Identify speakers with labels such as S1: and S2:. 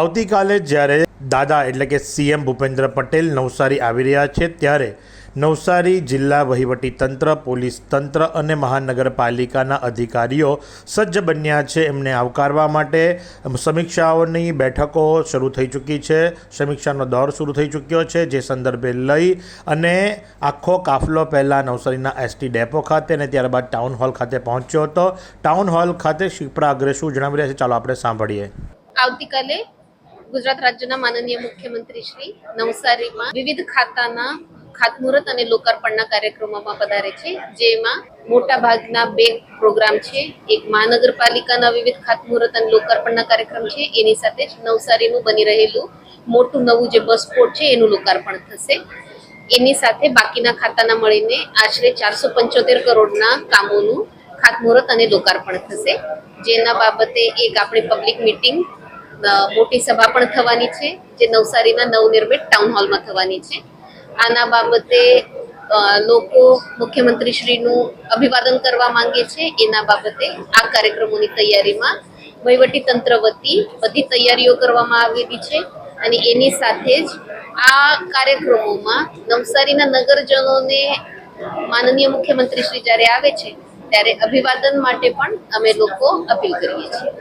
S1: આવતીકાલે જ્યારે દાદા એટલે કે સીએમ ભૂપેન્દ્ર પટેલ નવસારી આવી રહ્યા છે, ત્યારે નવસારી જિલ્લા વહીવટી તંત્ર, પોલીસ તંત્ર અને મહાનગરપાલિકાના અધિકારીઓ સજ્જ બન્યા છે. એમને આવકારવા માટે સમીક્ષાઓની બેઠકો શરૂ થઈ ચૂકી છે. સમીક્ષાનો દોર શરૂ થઈ ચૂક્યો છે, જે સંદર્ભે લઈ અને આખો કાફલો પહેલાં નવસારીના એસટી ડેપો ખાતે અને ત્યારબાદ ટાઉન હોલ ખાતે પહોંચ્યો હતો. ટાઉન હોલ ખાતે શિપ્રા શું જણાવી રહ્યા છે. ચાલો આપણે સાંભળીએ.
S2: આવતીકાલે ગુજરાત રાજ્યના માનનીય મુખ્યમંત્રી શ્રી નવસારીમાં વિવિધ ખાતાના ખાતમુહૂર્ત અને લોકાર્પણના કાર્યક્રમોમાં પધારે છે, જેમાં મોટા ભાગના બે પ્રોગ્રામ છે. એક મહાનગરપાલિકાના વિવિધ ખાતમુહૂર્ત અને લોકાર્પણના કાર્યક્રમ છે. એની સાથે જ નવસારીનું બની રહેલું મોટું નવું જે બસ પોર્ટ છે, એનું લોકાર્પણ થશે. એની સાથે બાકીના ખાતાના મળીને આશરે ચારસો પંચોતેર કરોડના કામોનું ખાતમુહૂર્ત અને લોકાર્પણ થશે. જેના બાબતે એક આપણી પબ્લિક મિટિંગ મોટી સભા પણ થવાની છે, જે નવસારીના નવનિર્મિત ટાઉન હોલમાં થવાની છે. આના બાબતે લોકો લોકો મુખ્યમંત્રીશ્રીનું અભિવાદન કરવા માંગે છે. એના બાબતે આ કાર્યક્રમોની તૈયારીમાં વહીવટી તંત્ર વતી બધી તૈયારીઓ કરવામાં આવેલી છે અને એની સાથે જ આ કાર્યક્રમોમાં નવસારીના નગરજનોને માનનીય મુખ્યમંત્રી શ્રી જ્યારે આવે છે, ત્યારે અભિવાદન માટે પણ અમે લોકો અપીલ કરીએ છીએ.